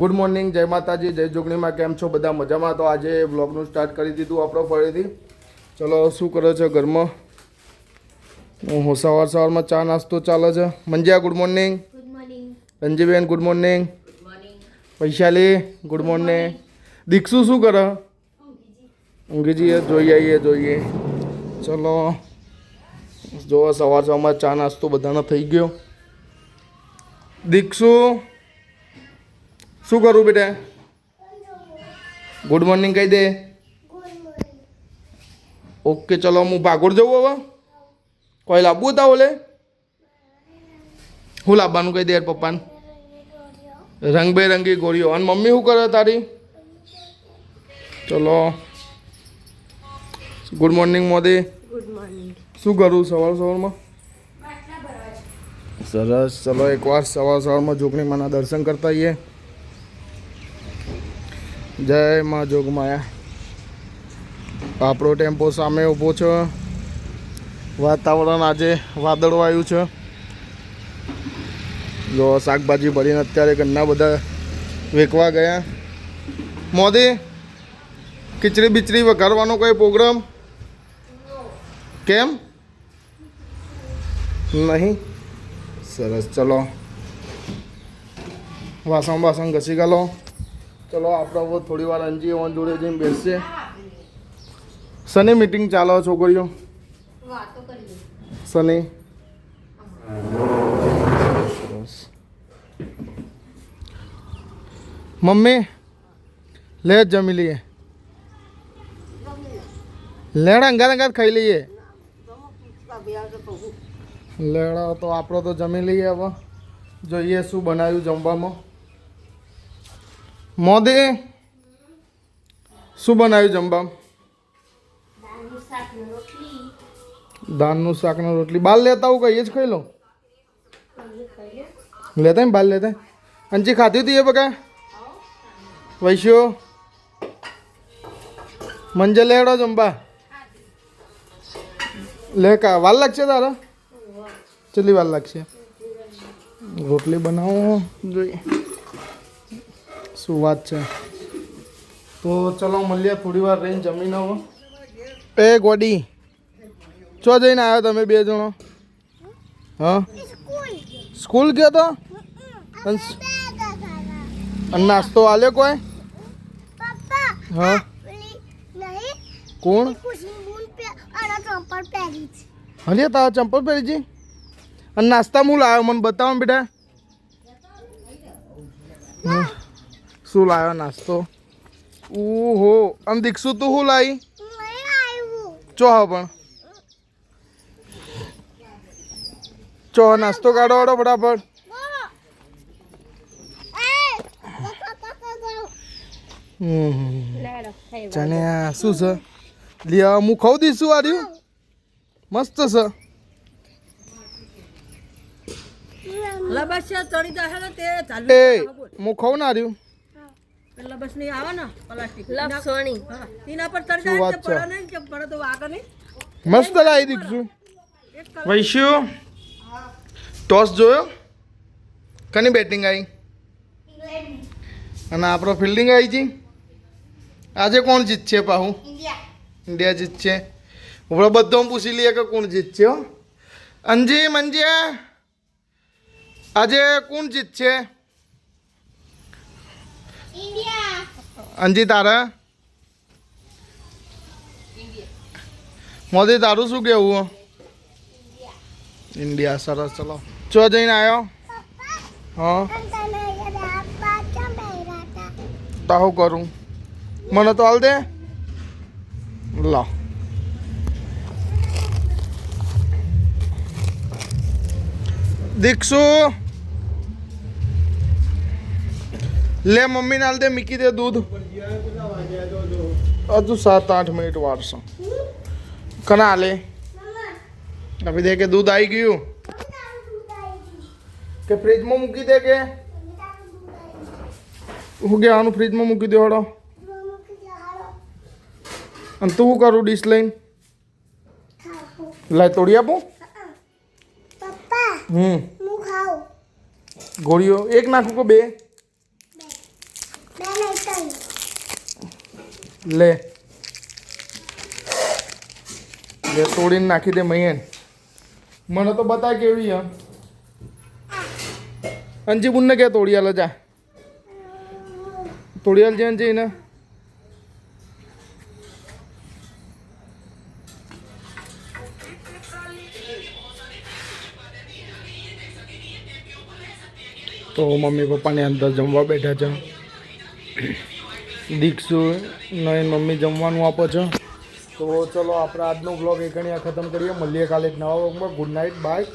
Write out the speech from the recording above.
Good morning જય માતાજી જય જોગણીમાં કેમ છો? બધા મજામાં? તો આજે બ્લોગનું સ્ટાર્ટ કરી દીધું આપણો ફરીથી. ચલો શું કરો છો ઘરમાં? હું સવાર સવારમાં ચા નાસ્તો ચાલે છે. Manjya good morning Ranjiben good morning Vaishali good morning Dikshu શું કરે? ઊંઘી જઈએ જોઈએ આવીએ જોઈએ. ચલો. જો સવાર સવારમાં ચા નાસ્તો બધાનો થઈ ગયો. દીક્ષુ? શું કરું બેટા? ગુડ મોર્નિંગ કહી દે. ઓકે ચલો હું ભાગોળ જવું હવે. કોઈ લાવવું હતા ઓલે? હું લાવવાનું કહી દે યાર પપ્પાને. રંગબેરંગી ગોળીઓ. અને મમ્મી શું કરે તારી? ચલો. Good morning Modi. Good morning શું કરું સવાર સવારમાં સરસ ચલો એકવાર સવાર સવારમાં જોગણી માના દર્શન કરતા આવીએ. જય માં જોગમાયા. આપણો ટેમ્પો સામે ઊભો છે. વાતાવરણ આજે વાદળવાયું છે. જો શાકભાજી ભરીને અત્યારે ઘણા બધા વેકવા ગયા. મોદી, ખીચડી બીચડી વઘારવાનો કોઈ પ્રોગ્રામ? કેમ? નહીં? સરસ, ચલો. વાસણ વાસણ ઘસી ગાલો. ચલો આપણે હવે થોડી વાર અંજી ઓન જોડે જઈને બેસશે શની મીટિંગ ચાલો છોકરીઓ. શની. મમ્મી લે જમી લઈએ. લેડા અંગાત અંગાત ખાઈ લઈએ. લેડા તો આપણો તો જમી લઈએ હવે. જોઈએ શું બનાવ્યું જમવામાં. મોદી શું બનાવ્યું જમવામાં દાનનું શાક ને રોટલી. બાલ લેતા આવું કહીએ જ ખાઈ લો. લેતા ને બાલ લેતા અંજી ખાધી હતી એ બકા? વૈશ્યો? મંજે લેડો જમવા? લે કા વાર લાગશે તારા? ચલી વાર લાગશે? રોટલી બનાવો. જોઈએ. શું વાત છે? તો ચલો મળીએ થોડી વાર રહીને જમીન આવો એ ગોડી ચો જઈને આવ્યો તમે બે જણો? હા? સ્કૂલ ગયો તો? અને નાસ્તો આલ્યો કોઈ? હા? કોણ? હલે તારા ચંપલ પહેરી જી. અને નાસ્તા હું લાવ્યો મને બતાવો બેટા. શું લાવ્યો નાસ્તો. ઓહો આમ દીક્ષુ તું શું લાવી ચો હા પણ. ચો નાસ્તો કાઢો વાળો ફટાફટ. આ શું છે? લિયા હું ખાઉં દઈશું આ રહ્યું. મસ્ત છે. મુખવ તે ચાલુ હું ના રહ્યું. લબસ નહીં આવે ને પ્લાસ્ટિક. લપસણી હા પર ચડી શું જાય વાત ને છે? પડે નહીં કે પડે તો વાગે નહીં. મસ્ત લાવી દીધું વૈશ્યુ ટોસ જોયો? કની બેટિંગ આવી? અને આપણો ફિલ્ડિંગ આવી જી? આજે કોણ જીતશે પાહુ? ઇન્ડિયા. જીતશે. આપણે બધો પૂછી લઈએ કે કોણ જીતશે હો? અંજી મંજ્યા આજે કોણ જીતશે? અંજી તારા? મોદી તારું શું કેવું? ઇન્ડિયા સરસ ચલો. ચો જઈને આવ્યો હા? હું કરું? મને તો હાલ દે. લો. દીક્ષુ લે મમ્મીને હાલ દે મૂકી દે દૂધ. હજુ સાત આઠ મિનિટ વારસો. કના હાલે આપી દે કે દૂધ આવી ગયું? કે ફ્રીજમાં મૂકી દે કે? હું કે આનું ફ્રીજમાં મૂકી દે હળો. અને તું શું કરું ડીશ લઈને? લાય તોડી આપું? હમ. ગોળીઓ. એક નાખું કે બે? લે. લે, તોડીને નાખી દે મૈયન. મને તો બતા કેવી એમ અંજી બુનને કે તોડી આલે જા. તોડી આલ છે અંજી ને. તો મમ્મી પપ્પાને અંદર જમવા બેઠા છે. દીક્ષુ નયન મમ્મી જમવાનું આપો છો. તો ચલો, આપણે આજનો બ્લોગ એ ગણ્યા ખતમ કરીએ. મળીએ કાલે એક નવા બ્લોગમાં ગુડ નાઇટ બાય